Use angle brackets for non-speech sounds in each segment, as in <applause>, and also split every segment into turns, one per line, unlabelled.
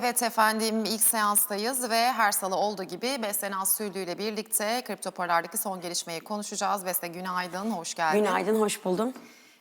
Evet efendim ilk seanstayız ve her salı olduğu gibi Beste Naz ile birlikte kripto paralardaki son gelişmeyi konuşacağız. Beste günaydın, hoş geldin.
Günaydın, hoş buldum.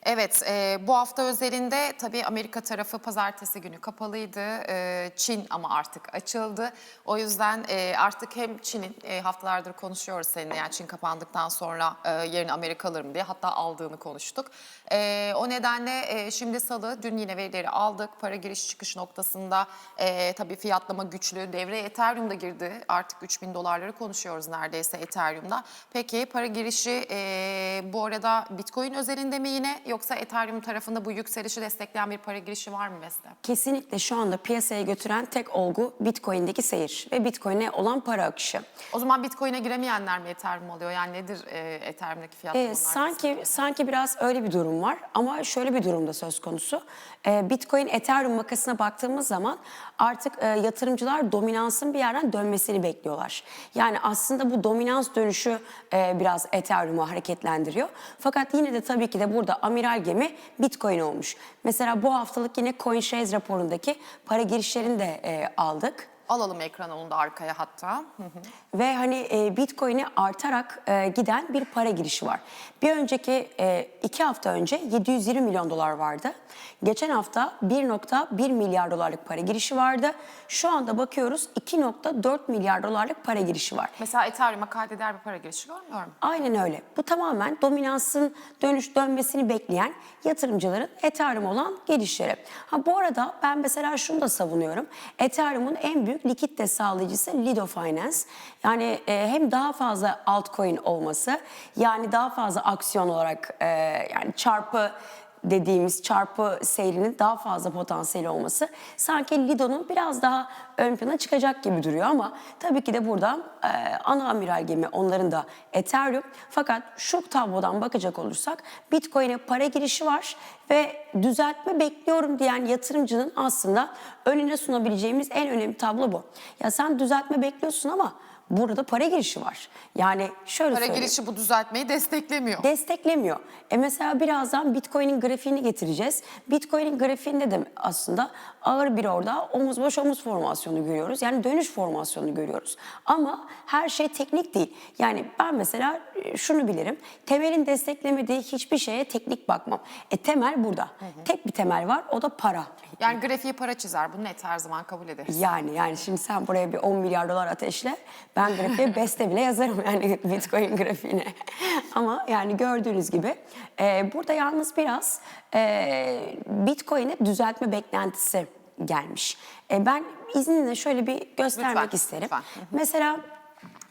Evet, e, bu hafta özelinde tabii Amerika tarafı pazartesi günü kapalıydı. E, Çin ama artık açıldı. O yüzden e, artık hem Çin'in e, haftalardır konuşuyoruz seninle yani Çin kapandıktan sonra e, yerini Amerika alır mı diye hatta aldığını konuştuk. E, o nedenle e, şimdi salı dün yine verileri aldık. Para giriş çıkış noktasında e, tabii fiyatlama güçlü. Devreye Ethereum'da girdi. Artık 3000 dolarları konuşuyoruz neredeyse Ethereum'da. Peki para girişi e, bu arada Bitcoin özelinde mi yine yoksa Ethereum tarafında bu yükselişi destekleyen bir para girişi var mı Beste?
Kesinlikle şu anda piyasaya götüren tek olgu Bitcoin'deki seyir ve Bitcoin'e olan para akışı.
O zaman Bitcoin'e giremeyenler mi Ethereum alıyor? Yani nedir e, Ethereum'daki fiyatlamalar?
Ee, sanki sanki biraz öyle bir durum var ama şöyle bir durum da söz konusu. Ee, Bitcoin Ethereum makasına baktığımız zaman artık e, yatırımcılar dominansın bir yerden dönmesini bekliyorlar. Yani aslında bu dominans dönüşü e, biraz Ethereum'u hareketlendiriyor. Fakat yine de tabii ki de burada amiral gemi Bitcoin olmuş. Mesela bu haftalık yine CoinShares raporundaki para girişlerini de e, aldık.
Alalım ekran onu da arkaya hatta. Hı hı.
Ve hani e, Bitcoin'i artarak e, giden bir para girişi var. Bir önceki e, iki hafta önce 720 milyon dolar vardı. Geçen hafta 1.1 milyar dolarlık para girişi vardı. Şu anda bakıyoruz 2.4 milyar dolarlık para girişi var.
Mesela Ethereum'a kaydeder bir para girişi görmüyorum.
Aynen öyle. Bu tamamen dominansın dönüş dönmesini bekleyen yatırımcıların Ethereum olan gelişleri. Ha bu arada ben mesela şunu da savunuyorum. Ethereum'un en büyük likitte sağlayıcısı Lido Finance. Yani e, hem daha fazla altcoin olması, yani daha fazla aksiyon olarak e, yani çarpı dediğimiz çarpı seyrinin daha fazla potansiyeli olması sanki Lido'nun biraz daha ön plana çıkacak gibi duruyor ama tabii ki de burada e, ana amiral gemi onların da Ethereum. Fakat şu tablodan bakacak olursak Bitcoin'e para girişi var ve düzeltme bekliyorum diyen yatırımcının aslında önüne sunabileceğimiz en önemli tablo bu. Ya sen düzeltme bekliyorsun ama burada para girişi var. Yani şöyle
Para
söyleyeyim
girişi bu düzeltmeyi desteklemiyor.
desteklemiyor. E mesela birazdan Bitcoin'in grafiğini getireceğiz. Bitcoin'in grafiğinde de aslında ağır bir orada omuz baş omuz formasyonu görüyoruz. Yani dönüş formasyonu görüyoruz. Ama her şey teknik değil. Yani ben mesela e, şunu bilirim. Temelin desteklemediği hiçbir şeye teknik bakmam. E temel burada. Tek bir temel var o da para.
Yani grafiği para çizer. Bunu net her zaman kabul ederiz.
Yani yani şimdi sen buraya bir 10 milyar dolar ateşle. Ben grafiğe beste bile yazarım yani <laughs> Bitcoin grafiğine. Ama yani gördüğünüz gibi e, burada yalnız biraz e, Bitcoin'e düzeltme beklentisi gelmiş. E, ben izninle şöyle bir göstermek
Lütfen,
isterim.
lütfen.
Mesela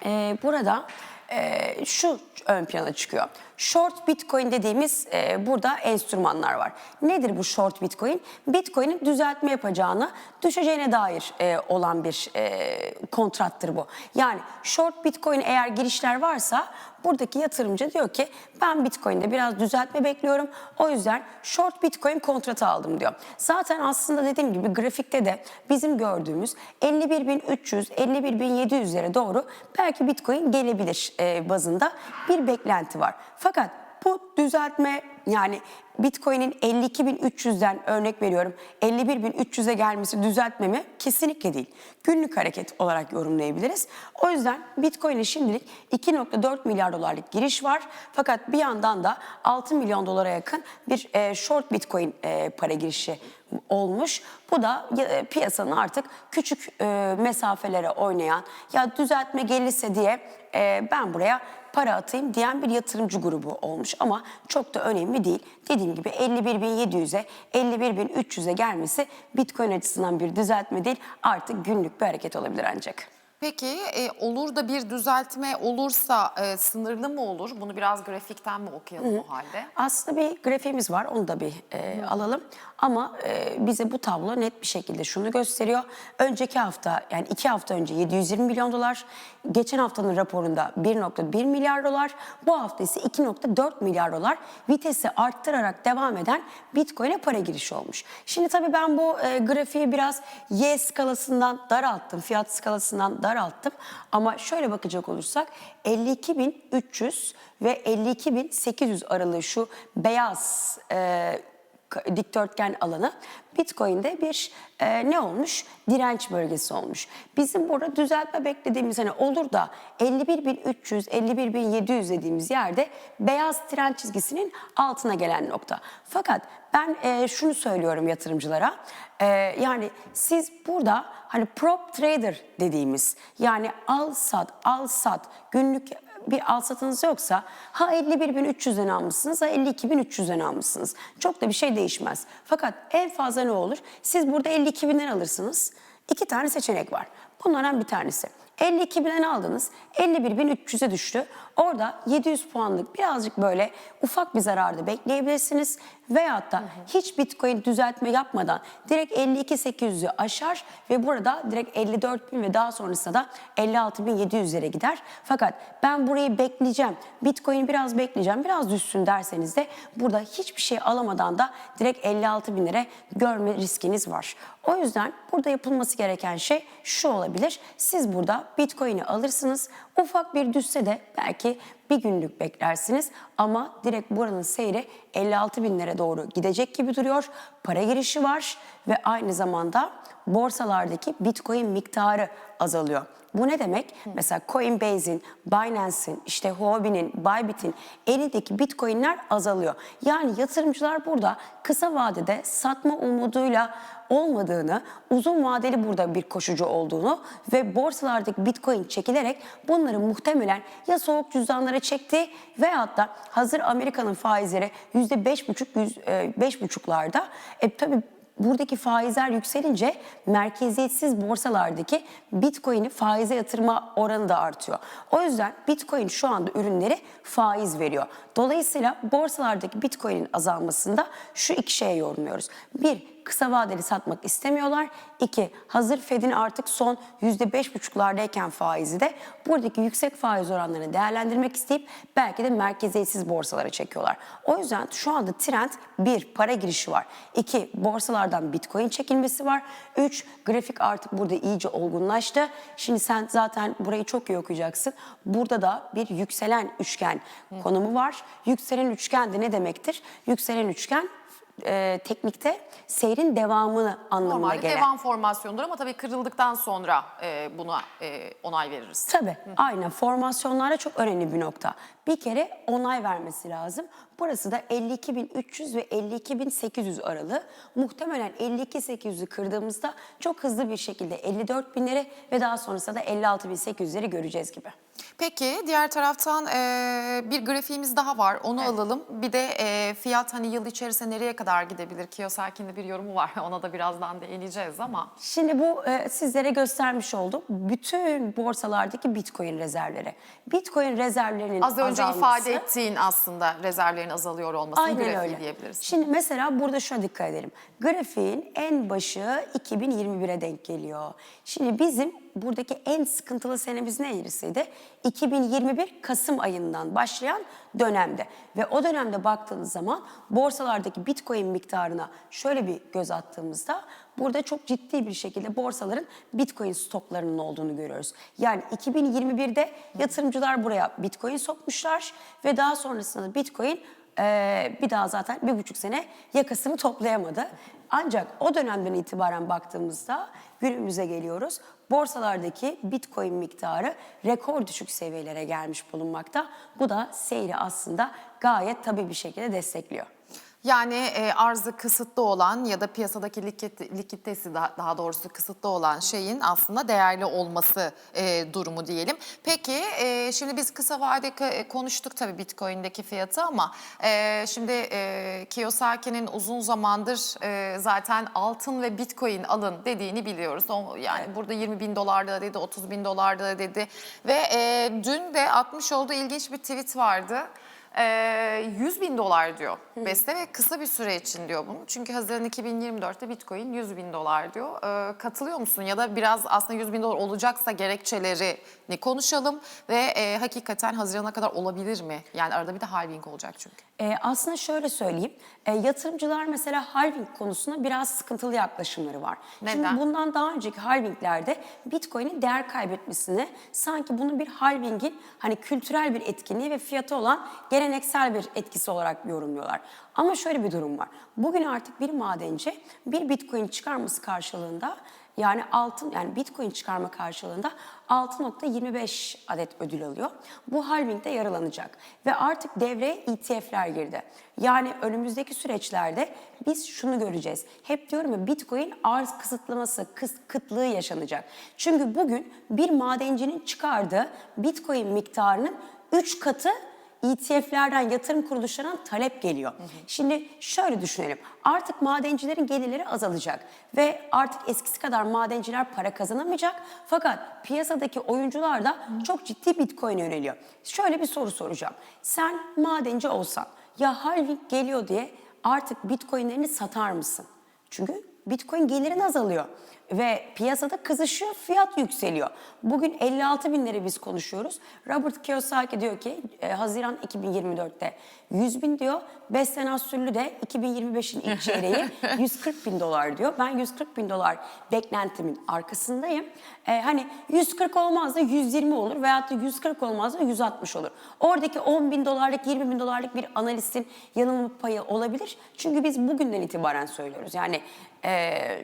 e, burada e, şu ön plana çıkıyor. Short Bitcoin dediğimiz e, burada enstrümanlar var. Nedir bu short Bitcoin? Bitcoin'in düzeltme yapacağını, düşeceğine dair e, olan bir e, kontrattır bu. Yani short Bitcoin eğer girişler varsa buradaki yatırımcı diyor ki ben Bitcoin'de biraz düzeltme bekliyorum. O yüzden short Bitcoin kontratı aldım diyor. Zaten aslında dediğim gibi grafikte de bizim gördüğümüz 51.300, 51.700'lere doğru belki Bitcoin gelebilir e, bazında bir beklenti var. Fakat bu düzeltme yani Bitcoin'in 52.300'den örnek veriyorum 51.300'e gelmesi düzeltme mi? Kesinlikle değil. Günlük hareket olarak yorumlayabiliriz. O yüzden Bitcoin'e şimdilik 2.4 milyar dolarlık giriş var. Fakat bir yandan da 6 milyon dolara yakın bir e, short Bitcoin e, para girişi olmuş. Bu da e, piyasanın artık küçük e, mesafelere oynayan ya düzeltme gelirse diye e, ben buraya para atayım diyen bir yatırımcı grubu olmuş ama çok da önemli değil. Dediğim gibi 51.700'e 51.300'e gelmesi Bitcoin açısından bir düzeltme değil artık günlük bir hareket olabilir ancak.
Peki e, olur da bir düzeltme olursa e, sınırlı mı olur? Bunu biraz grafikten mi okuyalım o halde?
Aslında bir grafiğimiz var onu da bir e, alalım. Ama e, bize bu tablo net bir şekilde şunu gösteriyor. Önceki hafta yani iki hafta önce 720 milyon dolar. Geçen haftanın raporunda 1.1 milyar dolar. Bu hafta ise 2.4 milyar dolar vitesi arttırarak devam eden Bitcoin'e para girişi olmuş. Şimdi tabii ben bu e, grafiği biraz Y skalasından daralttım. Fiyat skalasından daralttım. Ama şöyle bakacak olursak 52.300 ve 52.800 aralığı şu beyaz e, dikdörtgen alanı Bitcoin'de bir e, ne olmuş? Direnç bölgesi olmuş. Bizim burada düzeltme beklediğimiz hani olur da 51.300, 51.700 dediğimiz yerde beyaz direnç çizgisinin altına gelen nokta. Fakat ben e, şunu söylüyorum yatırımcılara. E, yani siz burada hani prop trader dediğimiz yani al sat al sat günlük bir al satınız yoksa ha 51.300'den almışsınız ha 52.300'den almışsınız. Çok da bir şey değişmez. Fakat en fazla ne olur? Siz burada 52.000'den alırsınız. İki tane seçenek var. Bunlardan bir tanesi. 52.000'den aldınız, 51.300'e düştü. Orada 700 puanlık birazcık böyle ufak bir zararda bekleyebilirsiniz. Veyahut da hiç Bitcoin düzeltme yapmadan direkt 52.800'ü aşar ve burada direkt 54.000 ve daha sonrasında da 56.700'lere gider. Fakat ben burayı bekleyeceğim, Bitcoin'i biraz bekleyeceğim, biraz düşsün derseniz de burada hiçbir şey alamadan da direkt 56.000'lere görme riskiniz var. O yüzden burada yapılması gereken şey şu olabilir. Siz burada Bitcoin'i alırsınız. Ufak bir düşse de belki bir günlük beklersiniz ama direkt buranın seyri 56 binlere doğru gidecek gibi duruyor. Para girişi var ve aynı zamanda borsalardaki Bitcoin miktarı azalıyor. Bu ne demek? Mesela Coinbase'in, Binance'in, işte Huobi'nin, Bybit'in elindeki Bitcoin'ler azalıyor. Yani yatırımcılar burada kısa vadede satma umuduyla olmadığını, uzun vadeli burada bir koşucu olduğunu ve borsalardaki Bitcoin çekilerek bunları muhtemelen ya soğuk cüzdanlara çekti veyahut da hazır Amerika'nın faizleri yüzde beş buçuk, yüz- e, beş buçuklarda. E, tabii buradaki faizler yükselince merkeziyetsiz borsalardaki Bitcoin'i faize yatırma oranı da artıyor. O yüzden Bitcoin şu anda ürünleri faiz veriyor. Dolayısıyla borsalardaki Bitcoin'in azalmasında şu iki şeye yorumluyoruz. Bir, kısa vadeli satmak istemiyorlar. İki, hazır Fed'in artık son yüzde beş buçuklardayken faizi de buradaki yüksek faiz oranlarını değerlendirmek isteyip belki de merkeziyetsiz borsalara çekiyorlar. O yüzden şu anda trend bir, para girişi var. İki, borsalardan bitcoin çekilmesi var. Üç, grafik artık burada iyice olgunlaştı. Şimdi sen zaten burayı çok iyi okuyacaksın. Burada da bir yükselen üçgen konumu var. Yükselen üçgen de ne demektir? Yükselen üçgen e, teknikte seyrin devamını anlamına
Normalde
gelen.
devam formasyonudur ama tabii kırıldıktan sonra e, buna e, onay veririz.
Tabii aynen formasyonlarda çok önemli bir nokta. Bir kere onay vermesi lazım. Burası da 52.300 ve 52.800 aralığı. Muhtemelen 52.800'ü kırdığımızda çok hızlı bir şekilde 54.000'leri ve daha sonrasında da 56.800'leri göreceğiz gibi.
Peki diğer taraftan e, bir grafiğimiz daha var onu alalım. Bir de e, fiyat hani yıl içerisinde nereye kadar gidebilir? Kiyosaki'nin bir yorumu var <laughs> ona da birazdan değineceğiz ama.
Şimdi bu e, sizlere göstermiş oldum. Bütün borsalardaki Bitcoin rezervleri. Bitcoin rezervlerinin
Az önce
azalması-
ifade ettiğin aslında rezervlerin azalıyor olmasının
Aynen
grafiği
öyle.
diyebiliriz.
Şimdi mesela burada şuna dikkat edelim. Grafiğin en başı 2021'e denk geliyor. Şimdi bizim buradaki en sıkıntılı senemiz neresiydi? 2021 Kasım ayından başlayan dönemde. Ve o dönemde baktığınız zaman borsalardaki Bitcoin miktarına şöyle bir göz attığımızda burada çok ciddi bir şekilde borsaların Bitcoin stoklarının olduğunu görüyoruz. Yani 2021'de yatırımcılar buraya Bitcoin sokmuşlar ve daha sonrasında Bitcoin ee, bir daha zaten bir buçuk sene yakasını toplayamadı. Ancak o dönemden itibaren baktığımızda günümüze geliyoruz. Borsalardaki bitcoin miktarı rekor düşük seviyelere gelmiş bulunmakta. Bu da seyri aslında gayet tabii bir şekilde destekliyor.
Yani e, arzı kısıtlı olan ya da piyasadaki likit, likiditesi daha, daha doğrusu kısıtlı olan şeyin aslında değerli olması e, durumu diyelim. Peki e, şimdi biz kısa vade k- konuştuk tabii Bitcoin'deki fiyatı ama e, şimdi e, Kiyosaki'nin uzun zamandır e, zaten altın ve Bitcoin alın dediğini biliyoruz. O, yani burada 20 bin dolarda dedi, 30 bin dolarda dedi ve e, dün de atmış olduğu ilginç bir tweet vardı. Ee, 100 bin dolar diyor Beste ve kısa bir süre için diyor bunu. Çünkü Haziran 2024'te Bitcoin 100 bin dolar diyor. Ee, katılıyor musun? Ya da biraz aslında 100 bin dolar olacaksa gerekçelerini konuşalım ve e, hakikaten Haziran'a kadar olabilir mi? Yani arada bir de halving olacak çünkü.
Ee, aslında şöyle söyleyeyim, e, yatırımcılar mesela halving konusunda biraz sıkıntılı yaklaşımları var.
Neden?
Şimdi bundan daha önceki halvinglerde Bitcoin'in değer kaybetmesini sanki bunun bir halvingin hani kültürel bir etkinliği ve fiyatı olan genel geleneksel bir etkisi olarak yorumluyorlar. Ama şöyle bir durum var. Bugün artık bir madenci bir bitcoin çıkarması karşılığında yani altın yani bitcoin çıkarma karşılığında 6.25 adet ödül alıyor. Bu halvingde yarılanacak ve artık devreye ETF'ler girdi. Yani önümüzdeki süreçlerde biz şunu göreceğiz. Hep diyorum ya bitcoin arz kısıtlaması, kıs, kıtlığı yaşanacak. Çünkü bugün bir madencinin çıkardığı bitcoin miktarının 3 katı ETF'lerden, yatırım kuruluşlarından talep geliyor. Şimdi şöyle düşünelim. Artık madencilerin gelirleri azalacak ve artık eskisi kadar madenciler para kazanamayacak. Fakat piyasadaki oyuncular da çok ciddi Bitcoin'e yöneliyor. Şöyle bir soru soracağım. Sen madenci olsan ya halving geliyor diye artık Bitcoin'lerini satar mısın? Çünkü Bitcoin gelirin azalıyor ve piyasada kızışıyor, fiyat yükseliyor. Bugün 56 binleri biz konuşuyoruz. Robert Kiyosaki diyor ki e, Haziran 2024'te 100 bin diyor. Beslen Süllü de 2025'in ilk çeyreği <laughs> 140 bin dolar diyor. Ben 140 bin dolar beklentimin arkasındayım. E, hani 140 olmaz da 120 olur veyahut da 140 olmaz da 160 olur. Oradaki 10 bin dolarlık 20 bin dolarlık bir analistin yanılma payı olabilir. Çünkü biz bugünden itibaren söylüyoruz. Yani e,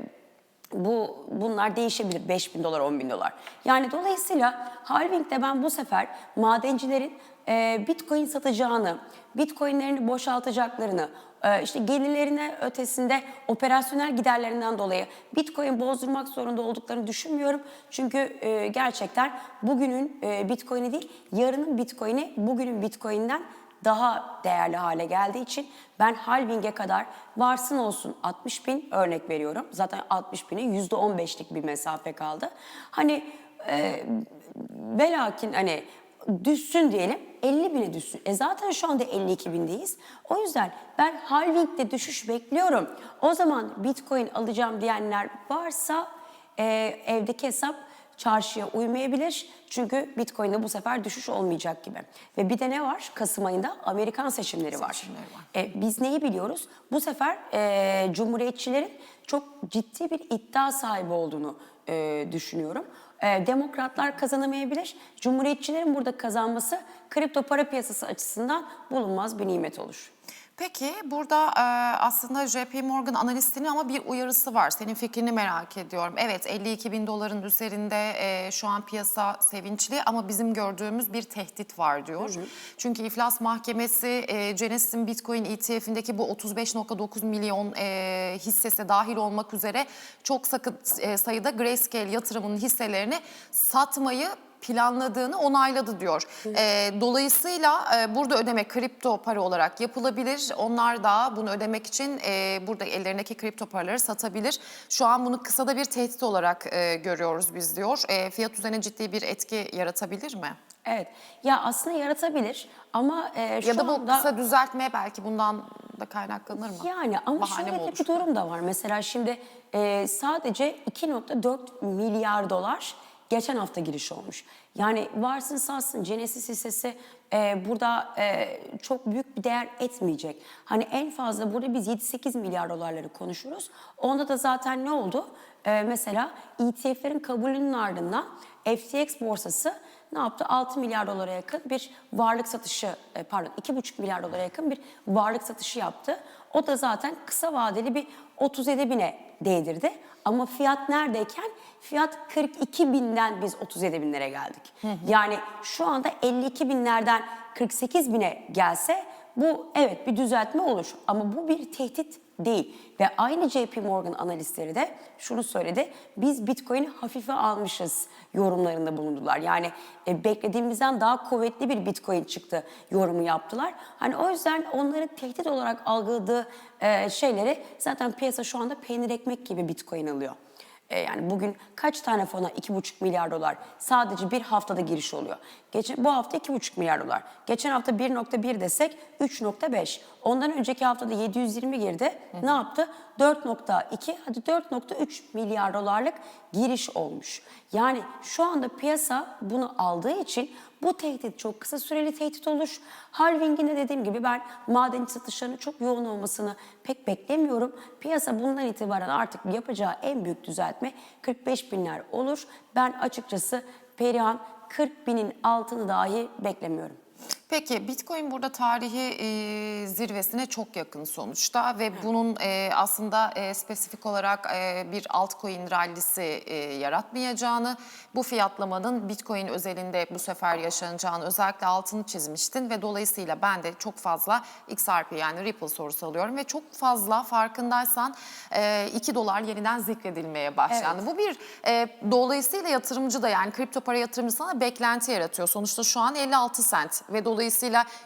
bu bunlar değişebilir 5 bin dolar 10 bin dolar. Yani dolayısıyla halvingde ben bu sefer madencilerin e, bitcoin satacağını, bitcoinlerini boşaltacaklarını, e, işte gelirlerine ötesinde operasyonel giderlerinden dolayı bitcoin bozdurmak zorunda olduklarını düşünmüyorum. Çünkü e, gerçekten bugünün e, bitcoin'i değil yarının bitcoin'i bugünün bitcoin'den daha değerli hale geldiği için ben halving'e kadar varsın olsun 60 bin örnek veriyorum. Zaten 60 bine %15'lik bir mesafe kaldı. Hani e, velakin hani düşsün diyelim 50 bine düşsün. E zaten şu anda 52 bindeyiz. O yüzden ben halving'de düşüş bekliyorum. O zaman bitcoin alacağım diyenler varsa e, evdeki hesap çarşıya uymayabilir. Çünkü Bitcoin'de bu sefer düşüş olmayacak gibi. Ve bir de ne var? Kasım ayında Amerikan seçimleri var.
Seçimleri var.
E, biz neyi biliyoruz? Bu sefer e, Cumhuriyetçilerin çok ciddi bir iddia sahibi olduğunu e, düşünüyorum. E, demokratlar kazanamayabilir. Cumhuriyetçilerin burada kazanması kripto para piyasası açısından bulunmaz bir nimet olur.
Peki burada e, aslında JP Morgan analistinin ama bir uyarısı var. Senin fikrini merak ediyorum. Evet 52 bin doların üzerinde e, şu an piyasa sevinçli ama bizim gördüğümüz bir tehdit var diyor. Çünkü iflas mahkemesi e, Genesis'in Bitcoin ETF'indeki bu 35.9 milyon e, hissesi dahil olmak üzere çok sakın e, sayıda Grayscale yatırımının hisselerini satmayı planladığını onayladı diyor. Ee, dolayısıyla e, burada ödeme kripto para olarak yapılabilir. Onlar da bunu ödemek için e, burada ellerindeki kripto paraları satabilir. Şu an bunu kısada bir tehdit olarak e, görüyoruz biz diyor. E, fiyat üzerine ciddi bir etki yaratabilir mi?
Evet. Ya aslında yaratabilir ama e, şu
ya da bu
anda...
kısa düzeltme belki bundan da kaynaklanır mı?
Yani ama
Bahane
şöyle bir durum da var. Mesela şimdi e, sadece 2.4 milyar dolar geçen hafta giriş olmuş. Yani varsın satsın Genesis hissesi e, burada e, çok büyük bir değer etmeyecek. Hani en fazla burada biz 7-8 milyar dolarları konuşuruz. Onda da zaten ne oldu? E, mesela ETF'lerin kabulünün ardından FTX borsası ne yaptı? 6 milyar dolara yakın bir varlık satışı, e, pardon 2,5 milyar dolara yakın bir varlık satışı yaptı. O da zaten kısa vadeli bir 37 bine değdirdi. Ama fiyat neredeyken? Fiyat 42 binden biz 37 binlere geldik. Yani şu anda 52 binlerden 48 bine gelse bu evet bir düzeltme olur. Ama bu bir tehdit değil. Ve aynı JP Morgan analistleri de şunu söyledi. Biz Bitcoin'i hafife almışız yorumlarında bulundular. Yani e, beklediğimizden daha kuvvetli bir Bitcoin çıktı yorumu yaptılar. Hani o yüzden onların tehdit olarak algıladığı e, şeyleri zaten piyasa şu anda peynir ekmek gibi Bitcoin alıyor. E, yani bugün kaç tane fona 2,5 milyar dolar sadece bir haftada giriş oluyor. Geçen, bu hafta 2,5 milyar dolar. Geçen hafta 1.1 desek 3.5. Ondan önceki haftada 720 girdi. Ne yaptı? 4.2 hadi 4.3 milyar dolarlık giriş olmuş. Yani şu anda piyasa bunu aldığı için bu tehdit çok kısa süreli tehdit olur. Halving'in de dediğim gibi ben maden satışlarının çok yoğun olmasını pek beklemiyorum. Piyasa bundan itibaren artık yapacağı en büyük düzeltme 45 binler olur. Ben açıkçası Perihan 40 binin altını dahi beklemiyorum.
Peki Bitcoin burada tarihi e, zirvesine çok yakın sonuçta ve bunun e, aslında e, spesifik olarak e, bir altcoin rallisi e, yaratmayacağını, bu fiyatlamanın Bitcoin özelinde bu sefer yaşanacağını özellikle altını çizmiştin ve dolayısıyla ben de çok fazla XRP yani Ripple sorusu alıyorum ve çok fazla farkındaysan e, 2 dolar yeniden zikredilmeye başlandı. Bu bir e, dolayısıyla yatırımcı da yani kripto para yatırımcı sana beklenti yaratıyor. Sonuçta şu an 56 sent ve dolayısıyla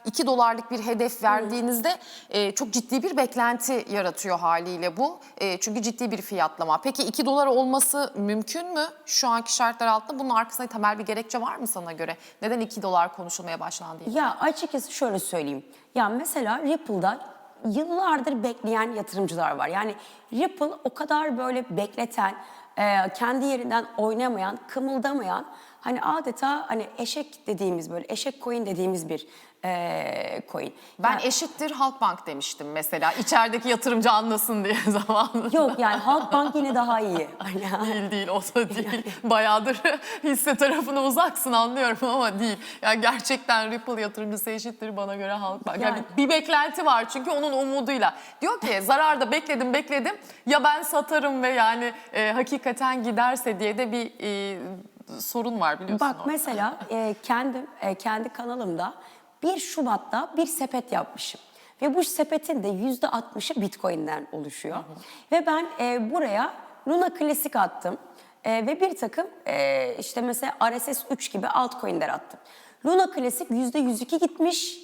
2 dolarlık bir hedef verdiğinizde e, çok ciddi bir beklenti yaratıyor haliyle bu. E, çünkü ciddi bir fiyatlama. Peki 2 dolar olması mümkün mü şu anki şartlar altında? Bunun arkasında temel bir gerekçe var mı sana göre? Neden 2 dolar konuşulmaya başlandı?
Ya açıkçası şöyle söyleyeyim. Ya mesela Ripple'da yıllardır bekleyen yatırımcılar var. Yani Ripple o kadar böyle bekleten, e, kendi yerinden oynamayan, kımıldamayan hani adeta hani eşek dediğimiz böyle eşek coin dediğimiz bir e, coin.
Ben
Ya-
eşittir Halkbank demiştim mesela. İçerideki yatırımcı anlasın diye <laughs> zamanında.
Yok yani Halkbank yine daha iyi. <laughs>
Değil değil o da değil. Bayağıdır <laughs> hisse tarafına uzaksın anlıyorum ama değil. Yani gerçekten Ripple yatırımcısı eşittir bana göre Halkbank. Yani
Yani-
bir beklenti var çünkü onun umuduyla. Diyor ki zararda bekledim bekledim ya ben satarım ve yani e, hakikaten giderse diye de bir e, sorun var biliyorsun.
Bak
orada.
mesela e, kendim e, kendi kanalımda 1 Şubat'ta bir sepet yapmışım. Ve bu sepetin de yüzde 60'ı Bitcoin'den oluşuyor. Ve ben e, buraya Luna Klasik attım. E, ve bir takım e, işte mesela RSS 3 gibi altcoin'ler attım. Luna Klasik yüzde 102 gitmiş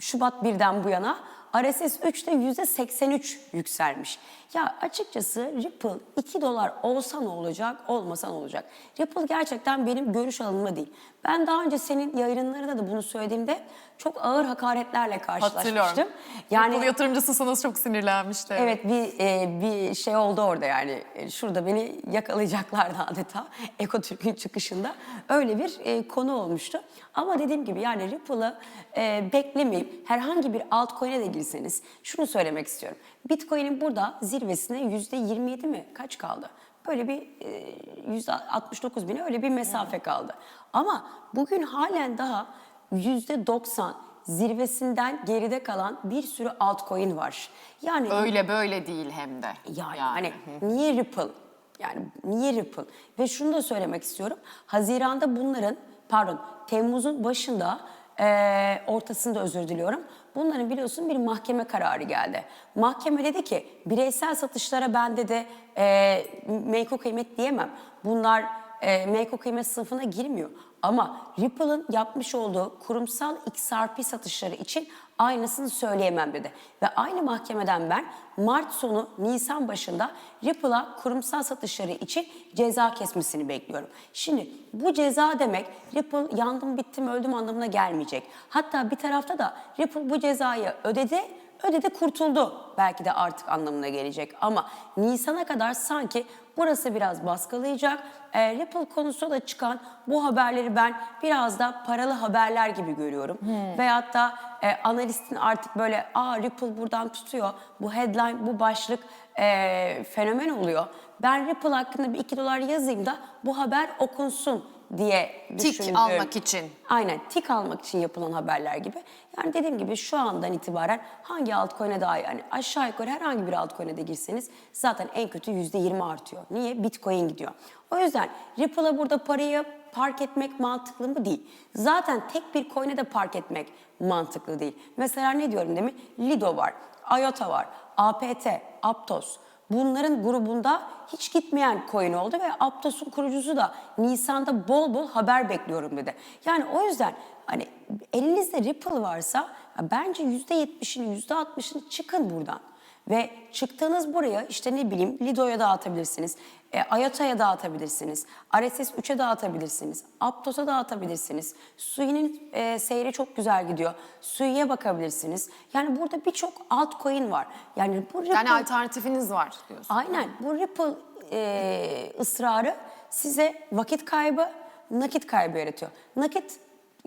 Şubat 1'den bu yana. RSS 3 de %83 yükselmiş. Ya açıkçası Ripple 2 dolar olsa ne olacak, olmasa ne olacak? Ripple gerçekten benim görüş alanıma değil. Ben daha önce senin yayınlarında da bunu söylediğimde çok ağır hakaretlerle karşılaşmıştım.
Hatırlıyorum.
Yani
Ripple yatırımcısı sana çok sinirlenmişti.
Evet bir e, bir şey oldu orada yani E, şurada beni yakalayacaklardı <laughs> adeta Ekotürk'ün çıkışında öyle bir e, konu olmuştu. Ama dediğim gibi yani Ripple'ı e, beklemeyip herhangi bir altcoin'e de girseniz şunu söylemek istiyorum. Bitcoin'in burada zirvesine yüzde 27 mi kaç kaldı? Böyle bir e, yüzde 69 bine öyle bir mesafe kaldı. Ama bugün halen daha yüzde 90 zirvesinden geride kalan bir sürü altcoin var. Yani
Öyle böyle değil hem de.
yani, hani niye Ripple? Yani niye Ripple? Ve şunu da söylemek istiyorum. Haziranda bunların, pardon Temmuz'un başında, eee, ortasında özür diliyorum. Bunların biliyorsun bir mahkeme kararı geldi. Mahkeme dedi ki bireysel satışlara ben dedi eee menkul kıymet diyemem. Bunlar e, menkul kıymet sınıfına girmiyor. Ama Ripple'ın yapmış olduğu kurumsal XRP satışları için aynısını söyleyemem dedi. Ve aynı mahkemeden ben Mart sonu Nisan başında Ripple'a kurumsal satışları için ceza kesmesini bekliyorum. Şimdi bu ceza demek Ripple yandım bittim öldüm anlamına gelmeyecek. Hatta bir tarafta da Ripple bu cezayı ödedi ödedi kurtuldu belki de artık anlamına gelecek. Ama Nisan'a kadar sanki burası biraz baskılayacak. E, Ripple konusunda da çıkan bu haberleri ben biraz da paralı haberler gibi görüyorum. Veyahut da e, analistin artık böyle aa Ripple buradan tutuyor. Bu headline, bu başlık e, fenomen oluyor. Ben Ripple hakkında bir 2 dolar yazayım da bu haber okunsun diye
Tik
düşündüğüm-
almak için.
Aynen tik almak için yapılan haberler gibi. Yani dediğim gibi şu andan itibaren hangi altcoin'e daha yani aşağı yukarı herhangi bir altcoin'e de girseniz zaten en kötü %20 artıyor. Niye? Bitcoin gidiyor. O yüzden Ripple'a burada parayı park etmek mantıklı mı? Değil. Zaten tek bir coin'e de park etmek mantıklı değil. Mesela ne diyorum demin? Lido var, IOTA var, APT, Aptos. Bunların grubunda hiç gitmeyen coin oldu ve Aptos'un kurucusu da Nisan'da bol bol haber bekliyorum dedi. Yani o yüzden hani elinizde Ripple varsa bence %70'ini %60'ını çıkın buradan. Ve çıktığınız buraya işte ne bileyim Lido'ya dağıtabilirsiniz, e, IOTA'ya dağıtabilirsiniz, RSS 3'e dağıtabilirsiniz, Aptos'a dağıtabilirsiniz. Sui'nin e, seyri çok güzel gidiyor. Sui'ye bakabilirsiniz. Yani burada birçok altcoin var. Yani bu Ripple...
Yani alternatifiniz var diyorsun.
Aynen. Bu Ripple e, ısrarı size vakit kaybı, nakit kaybı yaratıyor. Nakit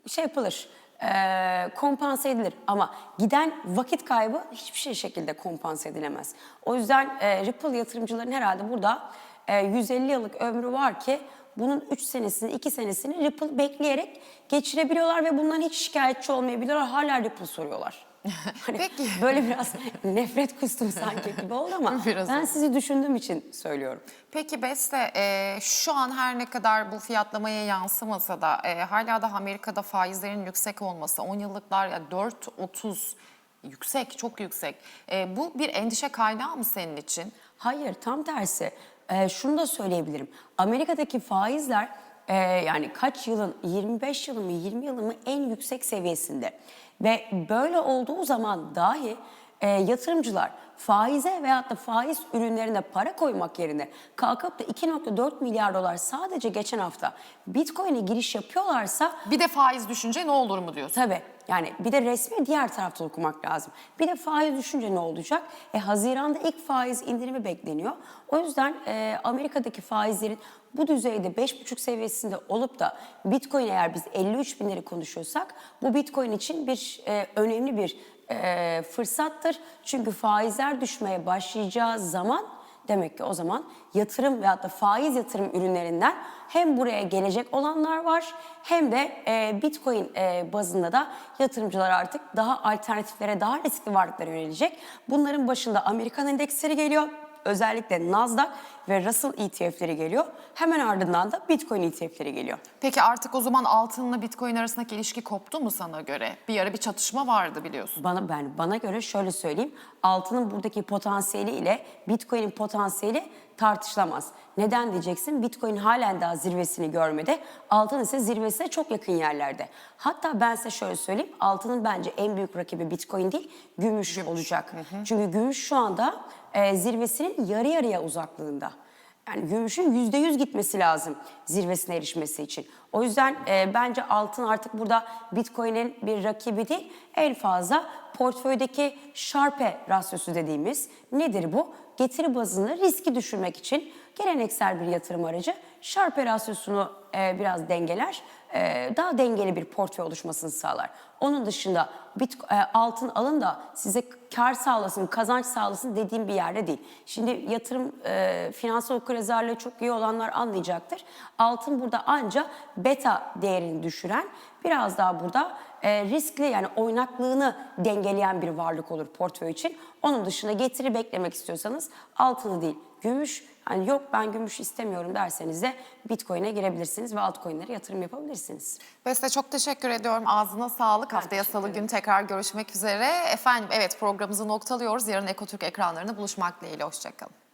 şey yapılır, e, kompanse edilir ama giden vakit kaybı hiçbir şey şekilde kompanse edilemez. O yüzden e, Ripple yatırımcıların herhalde burada e, 150 yıllık ömrü var ki bunun 3 senesini, 2 senesini Ripple bekleyerek geçirebiliyorlar ve bundan hiç şikayetçi olmayabiliyorlar. Hala Ripple soruyorlar. <laughs> Hani
Peki.
Böyle biraz <laughs> nefret kustum sanki gibi oldu ama <laughs>
Biraz
ben sizi düşündüğüm için söylüyorum.
Peki Beste, e, şu an her ne kadar bu fiyatlamaya yansımasa da e, hala da Amerika'da faizlerin yüksek olması, 10 yıllıklar ya 4.30 yüksek, çok yüksek. E, bu bir endişe kaynağı mı senin için?
Hayır tam tersi. Ee, şunu da söyleyebilirim. Amerika'daki faizler e, yani kaç yılın 25 yılın mı 20 yılın mı en yüksek seviyesinde. Ve böyle olduğu zaman dahi e, yatırımcılar faize veyahut da faiz ürünlerine para koymak yerine kalkıp da 2.4 milyar dolar sadece geçen hafta Bitcoin'e giriş yapıyorlarsa
Bir de faiz düşünce ne olur mu diyorsun?
Tabii yani bir de resmi diğer tarafta okumak lazım. Bir de faiz düşünce ne olacak? E, Haziran'da ilk faiz indirimi bekleniyor. O yüzden e, Amerika'daki faizlerin bu düzeyde 5,5 seviyesinde olup da Bitcoin eğer biz 53 binleri konuşuyorsak bu Bitcoin için bir e, önemli bir e, fırsattır. Çünkü faizler düşmeye başlayacağı zaman Demek ki o zaman yatırım veyahut da faiz yatırım ürünlerinden hem buraya gelecek olanlar var hem de e, Bitcoin e, bazında da yatırımcılar artık daha alternatiflere, daha riskli varlıklara yönelecek. Bunların başında Amerikan endeksleri geliyor. Özellikle Nasdaq ve Russell ETF'leri geliyor. Hemen ardından da Bitcoin ETF'leri geliyor.
Peki artık o zaman altınla Bitcoin arasındaki ilişki koptu mu sana göre? Bir ara bir çatışma vardı biliyorsun.
Bana ben bana göre şöyle söyleyeyim. Altının buradaki potansiyeli ile Bitcoin'in potansiyeli tartışılamaz. Neden diyeceksin? Bitcoin halen daha zirvesini görmedi. Altın ise zirvesine çok yakın yerlerde. Hatta ben size şöyle söyleyeyim. Altının bence en büyük rakibi Bitcoin değil, gümüş, olacak. Çünkü gümüş şu anda e, zirvesinin yarı yarıya uzaklığında. Yani gümüşün yüzde yüz gitmesi lazım zirvesine erişmesi için. O yüzden e, bence altın artık burada Bitcoin'in bir rakibi değil, en fazla portföydeki Sharpe rasyosu dediğimiz nedir bu? Getiri bazını riski düşürmek için geleneksel bir yatırım aracı Sharpe rasyosunu e, biraz dengeler, e, daha dengeli bir portföy oluşmasını sağlar. Onun dışında bit, e, altın alın da size kar sağlasın, kazanç sağlasın dediğim bir yerde değil. Şimdi yatırım, e, finansal okuryazarlığı çok iyi olanlar anlayacaktır. Altın burada anca beta değerini düşüren, biraz daha burada e, riskli yani oynaklığını dengeleyen bir varlık olur portföy için. Onun dışında getiri beklemek istiyorsanız altını değil, gümüş, yani yok ben gümüş istemiyorum derseniz de Bitcoin'e girebilirsiniz ve altcoin'lere yatırım yapabilirsiniz.
Beste çok teşekkür ediyorum. Ağzına sağlık. Haftaya
teşekkür
salı günü tekrar görüşmek üzere. Efendim evet programımızı noktalıyoruz. Yarın Ekotürk ekranlarında buluşmak dileğiyle. Hoşçakalın.